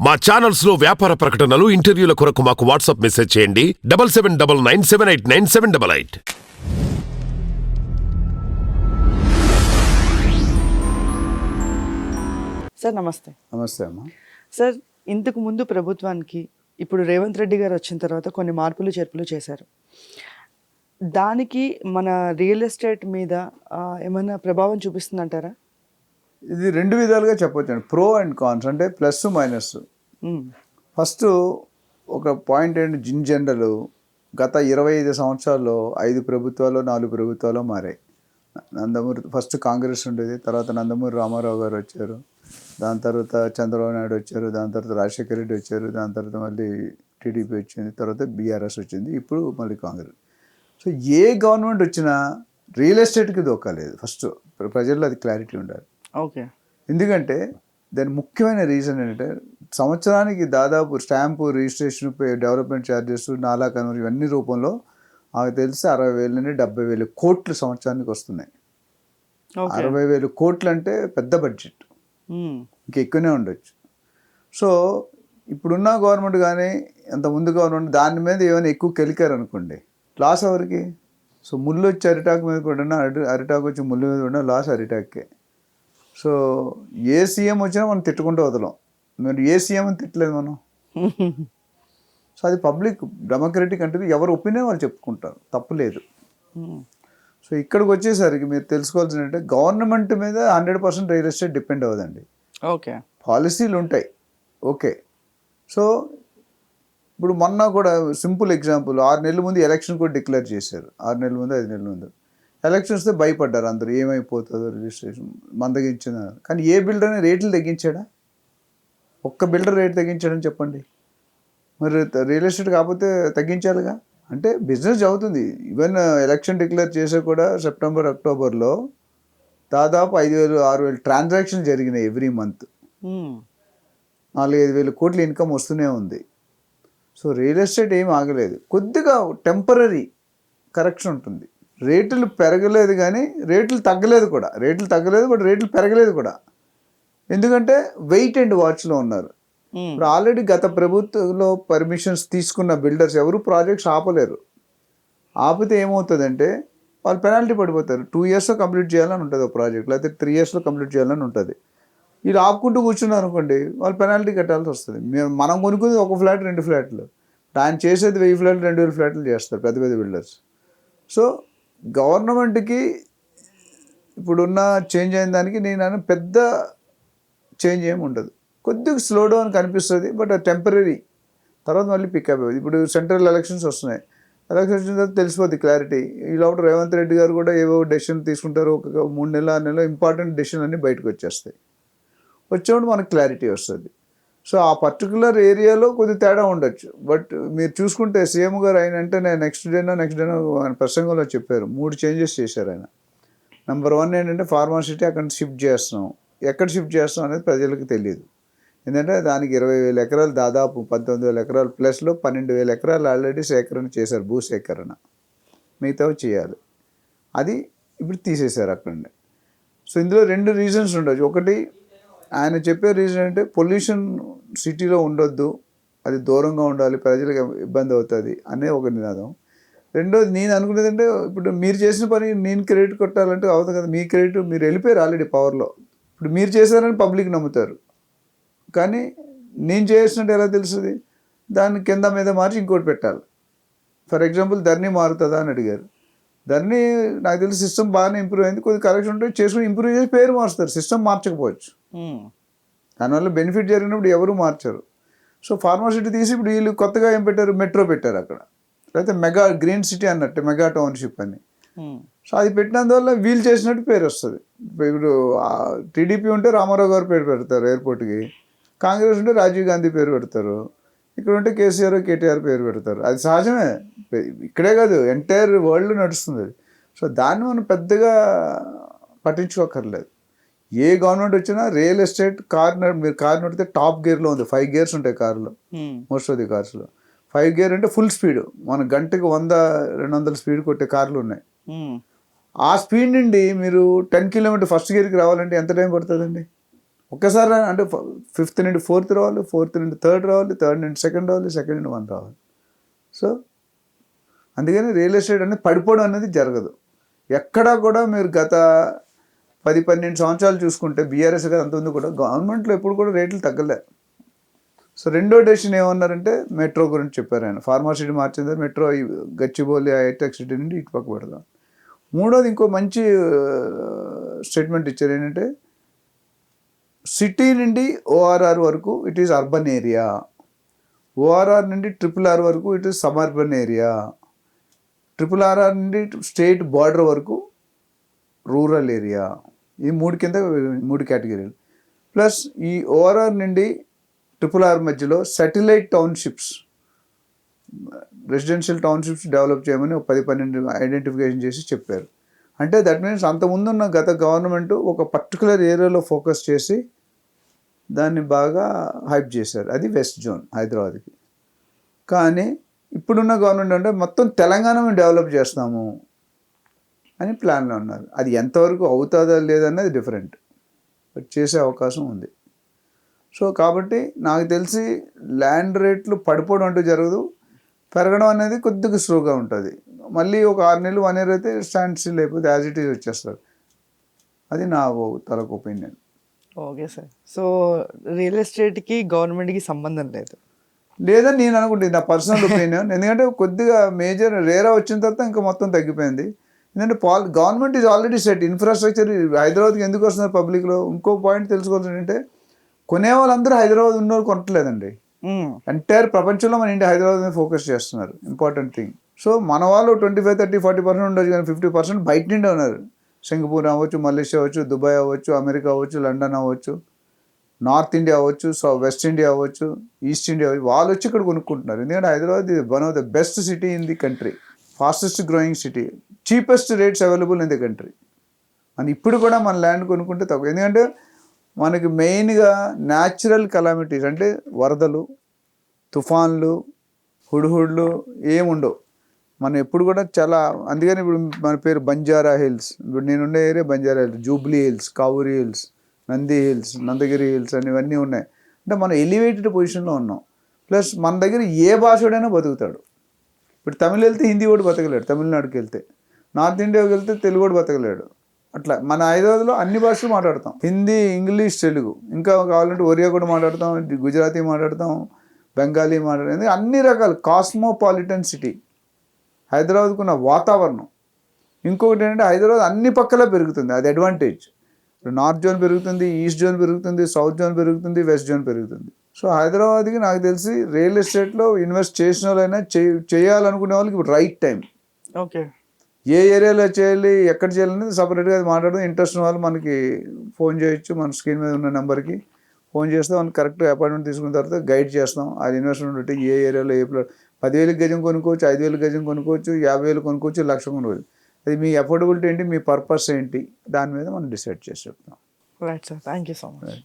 మా ఛానల్స్లో వ్యాపార ప్రకటనలు ఇంటర్వ్యూల కొరకు మాకు వాట్సాప్ మెసేజ్ చేయండి. Double seven double nine seven eight nine seven double eight. Sir నమస్తే. నమస్తే అమ్మా. సార్ ఇంతకు ముందు ప్రభుత్వానికి ఇప్పుడు రేవంత్ రెడ్డి గారు వచ్చిన తర్వాత కొన్ని మార్పులు చేర్పులు చేశారు. దానికి మన రియల్ ఎస్టేట్ మీద ఆ, ఏమైనా ప్రభావం చూపిస్తుందంటారా? ఇది రెండు విధాలుగా చెప్పొచ్చు ప్రో అండ్ కాన్స్ అంటే ప్లస్ మైనస్. ఫస్ట్ ఒక పాయింట్ ఏంటి? జిన్ జనరల్ గత ఇరవై ఐదు సంవత్సరాల్లో ఐదు ప్రభుత్వాలు నాలుగు ప్రభుత్వాలు మారాయి. నందమూరి ఫస్ట్ కాంగ్రెస్ ఉండేది తర్వాత నందమూరి రామారావు గారు వచ్చారు దాని తర్వాత చంద్రబాబు నాయుడు వచ్చారు దాని తర్వాత రాజశేఖర రెడ్డి వచ్చారు దాని తర్వాత మళ్ళీ టీడీపీ వచ్చింది తర్వాత బీఆర్ఎస్ వచ్చింది ఇప్పుడు మళ్ళీ కాంగ్రెస్. సో ఏ గవర్నమెంట్ వచ్చినా రియల్ ఎస్టేట్కి దొక్కలేదు ఫస్ట్. ప్రజల్లో అది క్లారిటీ ఉండాలి. ఓకే. ఎందుకంటే దాని ముఖ్యమైన రీజన్ ఏంటంటే సంవత్సరానికి దాదాపు స్టాంపు రిజిస్ట్రేషన్ పే- డెవలప్మెంట్ ఛార్జెస్ నాలా కన్వర్ ఇవన్నీ రూపంలో నాకు తెలిసి అరవై వేల నుండి డెబ్బై వేలు కోట్లు సంవత్సరానికి వస్తున్నాయి. అరవై వేలు కోట్లు అంటే పెద్ద బడ్జెట్. ఉమ్, ఇంకా ఎక్కువనే ఉండొచ్చు. సో ఇప్పుడున్న గవర్నమెంట్ కానీ అంత ముందు గవర్నమెంట్ దాని మీద ఏమైనా ఎక్కువ కెలికారు అనుకోండి లాస్ ఎవరికి? సో ముళ్ళు వచ్చి అరిటాకు మీద పడినా అరి అరిటాకు వచ్చి ముళ్ళు మీద పడినా లాస్ అరిటాకే. సో ఏ సీఎం వచ్చినా మనం తిట్టుకుంటూ వదలం. మరి ఏ సీఎం అని తిట్టలేదు మనం? సో అది పబ్లిక్ డెమోక్రటిక్ అంటే ఎవరు ఒపీనియన్ వాళ్ళు చెప్పుకుంటారు. తప్పులేదు ఉమ్, సో ఇక్కడికి వచ్చేసరికి మీరు తెలుసుకోవాల్సింది అంటే గవర్నమెంట్ మీద hundred percent real estate depend అవ్వదండి. ఓకే. పాలసీలు ఉంటాయి. ఓకే. సో ఇప్పుడు మొన్న కూడా సింపుల్ ఎగ్జాంపుల్ ఆరు నెలల ముందు ఎలక్షన్ కూడా డిక్లేర్ చేశారు. ఆరు నెలల ముందు ఐదు నెలల ముందు. ఎలక్షన్స్తో భయపడ్డారు అందరూ ఏమైపోతుందో రిజిస్ట్రేషన్ మందగించిన కానీ ఏ బిల్డర్ని రేట్లు తగ్గించాడా ఒక్క బిల్డర్ రేట్ తగ్గించాడని చెప్పండి. మరి రియల్ ఎస్టేట్ కాకపోతే తగ్గించాలిగా? అంటే బిజినెస్ అవుతుంది. ఈవెన్ ఎలక్షన్ డిక్లేర్ చేసే కూడా సెప్టెంబర్ అక్టోబర్లో దాదాపు ఐదు వేలు ఆరు వేలు ట్రాన్సాక్షన్ జరిగినాయి ఎవ్రీ మంత్. నాలుగైదు వేల కోట్ల ఇన్కమ్ వస్తూనే ఉంది. సో రియల్ ఎస్టేట్ ఏం ఆగలేదు. కొద్దిగా టెంపరీ కరెక్షన్ ఉంటుంది. రేట్లు పెరగలేదు కానీ రేట్లు తగ్గలేదు కూడా. రేట్లు తగ్గలేదు బట్ రేట్లు పెరగలేదు కూడా. ఎందుకంటే వెయిట్ అండ్ వాచ్లో ఉన్నారు. ఇప్పుడు ఆల్రెడీ గత ప్రభుత్వంలో పర్మిషన్స్ తీసుకున్న బిల్డర్స్ ఎవరు ప్రాజెక్ట్స్ ఆపలేరు. ఆపితే ఏమవుతుందంటే వాళ్ళు పెనాల్టీ పడిపోతారు. టూ ఇయర్స్లో కంప్లీట్ చేయాలని ఉంటుంది ఒక ప్రాజెక్ట్ లేకపోతే త్రీ ఇయర్స్లో కంప్లీట్ చేయాలని ఉంటుంది. వీళ్ళు ఆపుకుంటూ కూర్చున్నారు అనుకోండి వాళ్ళు పెనాల్టీ కట్టాల్సి వస్తుంది. మేము మనం కొనుక్కుంది ఒక ఫ్లాట్ రెండు ఫ్లాట్లు. ఆయన చేసేది వెయ్యి ఫ్లాట్లు రెండు వేల ఫ్లాట్లు చేస్తారు పెద్ద పెద్ద బిల్డర్స్. సో గవర్నమెంట్కి ఇప్పుడున్న చేంజ్ అయిన దానికి నేను అన్న పెద్ద చేంజ్ ఏమి ఉండదు. కొద్దిగా స్లో డౌన్ కనిపిస్తుంది బట్ టెంపరీ తర్వాత మళ్ళీ పికప్ అయ్యేది. ఇప్పుడు సెంట్రల్ ఎలక్షన్స్ వస్తున్నాయి. ఎలక్షన్స్ వచ్చిన తర్వాత తెలిసిపోద్ది క్లారిటీ. ఈ లోపల రేవంత్ రెడ్డి గారు కూడా ఏవో డెసిషన్ తీసుకుంటారు. ఒక మూడు నెలల ఆరు నెలలు ఇంపార్టెంట్ డెసిషన్ అన్నీ బయటకు వచ్చేస్తాయి. వచ్చేప్పుడు మనకు క్లారిటీ వస్తుంది. సో ఆ పర్టికులర్ ఏరియాలో కొద్ది తేడా ఉండొచ్చు. బట్ మీరు చూసుకుంటే సీఎం గారు ఆయన అంటే నేను నెక్స్ట్ డేనో నెక్స్ట్ డేనో ఆయన ప్రసంగంలో చెప్పారు. మూడు చేంజెస్ చేశారు ఆయన. నెంబర్ వన్ ఏంటంటే ఫార్మాసిటీ అక్కడ షిఫ్ట్ చేస్తున్నాం. ఎక్కడ షిఫ్ట్ చేస్తున్నాం అనేది ప్రజలకు తెలియదు. ఎందుకంటే దానికి ఇరవై వేల ఎకరాలు దాదాపు పంతొమ్మిది వేల ఎకరాలు ప్లస్లో పన్నెండు వేల ఎకరాలు ఆల్రెడీ సేకరణ చేశారు భూ సేకరణ. మిగతావి చేయాలి. అది ఇప్పుడు తీసేశారు అక్కడ సో ఇందులో రెండు రీజన్స్ ఉండొచ్చు. ఒకటి ఆయన చెప్పే రీజన్ అంటే పొల్యూషన్ సిటీలో ఉండొద్దు. అది దూరంగా ఉండాలి. ప్రజలకు ఇబ్బంది అవుతుంది అనే ఒక నినాదం. రెండోది నేను అనుకునేది అంటే ఇప్పుడు మీరు చేసిన పని నేను క్రెడిట్ కొట్టాలంటే అవుతుంది కదా. మీ క్రెడిట్ మీరు వెళ్ళిపోయారు ఆల్రెడీ పవర్లో ఇప్పుడు మీరు చేశారని పబ్లిక్ నమ్ముతారు. కానీ నేను చేసినట్టు ఎలా తెలుస్తుంది? దాన్ని కింద మీద మార్చి ఇంకోటి పెట్టాలి. ఫర్ ఎగ్జాంపుల్ ధర్ని మారుతుందా అని అడిగారు. ధర్నీ నాకు తెలిసి సిస్టమ్ బాగానే ఇంప్రూవ్ అయింది. కొద్ది కరెక్షన్ ఉంటే చేసుకుని ఇంప్రూవ్ చేసి పేరు మారుస్తారు సిస్టమ్ మార్చకపోవచ్చు. ఉమ్, దానివల్ల బెనిఫిట్ జరిగినప్పుడు ఎవరు మార్చరు. సో ఫార్మాసిటీ తీసి ఇప్పుడు వీళ్ళు కొత్తగా ఏం పెట్టారు? మెట్రో పెట్టారు అక్కడ. లేకపోతే మెగా గ్రీన్ సిటీ అన్నట్టు మెగా టౌన్షిప్ అని. సో అది పెట్టినందువల్ల వీళ్ళు చేసినట్టు పేరు వస్తుంది. ఇప్పుడు టీడీపీ ఉంటే రామారావు గారు పేరు పెడతారు ఎయిర్పోర్ట్కి కాంగ్రెస్ ఉంటే రాజీవ్ గాంధీ పేరు పెడతారు. ఇక్కడ ఉంటే కేసీఆర్ కేటీఆర్ పేరు పెడతారు. అది సహజమే. ఇక్కడే కాదు ఎంటైర్ వరల్డ్ నడుస్తుంది అది. సో దాన్ని మనం పెద్దగా పట్టించుకోకర్లేదు ఏ గవర్నమెంట్ వచ్చినా రియల్ ఎస్టేట్ కార్ మీరు కార్ నడితే టాప్ గేర్లో ఉంది. ఫైవ్ గేర్స్ ఉంటాయి కార్లో. మోస్ట్ ఆఫ్ ది కార్స్లో ఫైవ్ గేర్ అంటే ఫుల్ స్పీడ్ మన గంటకి వంద రెండు వందల స్పీడ్ కొట్టే కార్లు ఉన్నాయి. ఉమ్, ఆ స్పీడ్ నుండి మీరు టెన్ కిలోమీటర్ ఫస్ట్ గేర్కి రావాలంటే ఎంత టైం పడుతుందండి? ఒక్కసారి అంటే ఫిఫ్త్ నుండి ఫోర్త్ రావాలి ఫోర్త్ నుండి థర్డ్ రావాలి థర్డ్ నుండి సెకండ్ రావాలి సెకండ్ నుండి వన్ రావాలి. సో అందుకని రియల్ ఎస్టేట్ అనేది పడిపోవడం అనేది జరగదు. ఎక్కడా కూడా మీరు గత పది పన్నెండు సంవత్సరాలు చూసుకుంటే బీఆర్ఎస్ కదా అంత ఉంది కూడా గవర్నమెంట్లో ఎప్పుడు కూడా రేట్లు తగ్గలే. సో రెండో డెసిషన్ ఏమన్నారంటే మెట్రో గురించి చెప్పారు ఆయన. ఫార్మాసిటీ మార్చింది మెట్రో గచ్చిబౌలి హైటెక్ సిటీ నుండి ఇటు పక్క పెడదాం. మూడోది ఇంకో మంచి స్టేట్మెంట్ ఇచ్చారు ఏంటంటే సిటీ నుండి ఓఆర్ఆర్ వరకు it is urban area ORR నుండి ట్రిపుల్ ఆర్ వరకు it is suburban area triple RR నుండి స్టేట్ బార్డర్ వరకు రూరల్ ఏరియా ఈ మూడు కింద మూడు కేటగిరీలు ప్లస్ ఈ ఓఆర్ఆర్ నుండి ట్రిపుల్ ఆర్ మధ్యలో satellite townships residential townships develop చేయమని ఒక పది పన్నెండు ఐడెంటిఫికేషన్ చేసి చెప్పారు. అంటే దట్ మీన్స్ అంతకుముందున్న గత గవర్నమెంట్ ఒక పర్టికులర్ ఏరియాలో ఫోకస్ చేసి దాన్ని బాగా హైప్ చేశారు. అది వెస్ట్ జోన్ హైదరాబాద్కి. కానీ ఇప్పుడున్న గవర్నమెంట్ అంటే మొత్తం తెలంగాణ మేము డెవలప్ చేస్తాము అని ప్లాన్లో ఉన్నారు. అది ఎంతవరకు అవుతుందా లేదన్నది డిఫరెంట్. బట్ చేసే అవకాశం ఉంది. సో కాబట్టి నాకు తెలిసి ల్యాండ్ రేట్లు పడిపోవడం అంటూ జరగదు. పెరగడం అనేది కొద్దిగా స్లోగా ఉంటుంది. మళ్ళీ ఒక ఆరు నెలలు వన్ ఇయర్ అయితే స్టాండ్ స్టిల్ అయిపోతే యాజ్ ఇట్ ఈజ్ వచ్చేస్తారు. అది నా తలకు opinion. Okay sir. So real ఎస్టేట్కి గవర్నమెంట్కి సంబంధం లేదు. లేదని నేను అనుకుంటుంది నా పర్సనల్ ఒపీనియన్. ఎందుకంటే కొద్దిగా మేజర్ రేరా వచ్చిన తర్వాత ఇంకా మొత్తం తగ్గిపోయింది. ఎందుకంటే Paul government is already set infrastructure హైదరాబాద్కి ఎందుకు వస్తున్నారు పబ్లిక్లో? ఇంకో పాయింట్ తెలుసుకోవాల్సింది ఏంటంటే కొనే వాళ్ళందరూ హైదరాబాద్ ఉన్నోళ్ళు కొనట్లేదండి. ఎంటైర్ ప్రపంచంలో మన ఇండియా హైదరాబాద్ మీద ఫోకస్ చేస్తున్నారు. ఇంపార్టెంట్ థింగ్ సో మన వాళ్ళు twenty five thirty forty percent ఉండొచ్చు కానీ ఫిఫ్టీ పర్సెంట్ బయట నుండే ఉన్నారు. సింగపూర్ అవ్వచ్చు మలేషియా అవ్వచ్చు దుబాయ్ అవ్వచ్చు అమెరికా అవ్వచ్చు లండన్ అవ్వచ్చు నార్త్ ఇండియా అవ్వచ్చు సో వెస్ట్ ఇండియా అవ్వచ్చు ఈస్ట్ ఇండియా అవ్వచ్చు వాళ్ళు వచ్చి ఇక్కడ కొనుక్కుంటున్నారు. ఎందుకంటే హైదరాబాద్ ఇది one of the best city in the country fastest growing city cheapest rates available in the country అని ఇప్పుడు కూడా మన ల్యాండ్ కొనుక్కుంటే తక్కువ. ఎందుకంటే మనకి మెయిన్గా న్యాచురల్ కలామిటీస్ అంటే వరదలు తుఫాన్లు హుడుహుడ్లు ఏముండవు. మనం ఎప్పుడు కూడా చాలా అందుకని ఇప్పుడు మన పేరు బంజారా హిల్స్. ఇప్పుడు నేనుండే area Banjara Hills Jubilee Hills Kavuri Hills Nandi Hills Nandagiri Hills అని ఇవన్నీ ఉన్నాయి. అంటే మనం ఎలివేటెడ్ పొజిషన్లో ఉన్నాం. ప్లస్ మన దగ్గర ఏ భాషోడైనా బతుకుతాడు. ఇప్పుడు తమిళ వెళ్తే హిందీ కూడా బతకలేడు తమిళనాడుకి వెళ్తే. నార్త్ ఇండియాకి వెళ్తే తెలుగు కూడా బతకలేడు. అట్లా మన హైదరాబాద్లో అన్ని భాషలు మాట్లాడతాం. హిందీ ఇంగ్లీష్ తెలుగు. ఇంకా కావాలంటే ఒరియా కూడా మాట్లాడతాం గుజరాతీ మాట్లాడతాం బెంగాలీ మాట్లాడతాం. అన్ని రకాలు కాస్మోపాలిటన్ సిటీ. హైదరాబాద్కు ఉన్న వాతావరణం. ఇంకొకటి ఏంటంటే హైదరాబాద్ అన్ని పక్కల పెరుగుతుంది. అది అడ్వాంటేజ్ నార్త్ జోన్ పెరుగుతుంది ఈస్ట్ జోన్ పెరుగుతుంది సౌత్ జోన్ పెరుగుతుంది వెస్ట్ జోన్ పెరుగుతుంది. సో హైదరాబాద్కి నాకు తెలిసి రియల్ ఎస్టేట్లో ఇన్వెస్ట్ చేసిన వాళ్ళైనా చేయ- చేయాలనుకునే వాళ్ళకి ఇప్పుడు రైట్ టైం ఓకే. ఏ ఏరియాలో చేయాలి ఎక్కడ చేయాలనేది సపరేట్గా అది మాట్లాడడం ఇంట్రెస్ట్ ఉన్న వాళ్ళు మనకి ఫోన్ చేయొచ్చు మన స్క్రీన్ మీద ఉన్న నెంబర్కి ఫోన్ చేస్తే. మనకి కరెక్ట్ అపాయింట్మెంట్ తీసుకున్న తర్వాత గైడ్ చేస్తాం. అది ఇన్వెస్ట్మెంట్ ఉంటే ఏ ఏరియాలో ఏ ప్లాట్ పదివేలకు గజం కొనుక్కోవచ్చు ఐదు వేలు గజం కొనుక్కోవచ్చు యాభై వేలు కొనుక్కోవచ్చు లక్ష కొనుక్కోవచ్చు. అది మీ అఫోర్డబిలిటీ ఏంటి మీ పర్పస్ ఏంటి దాని మీద మనం డిసైడ్ చేసి చెప్తాం. Right sir thank you so much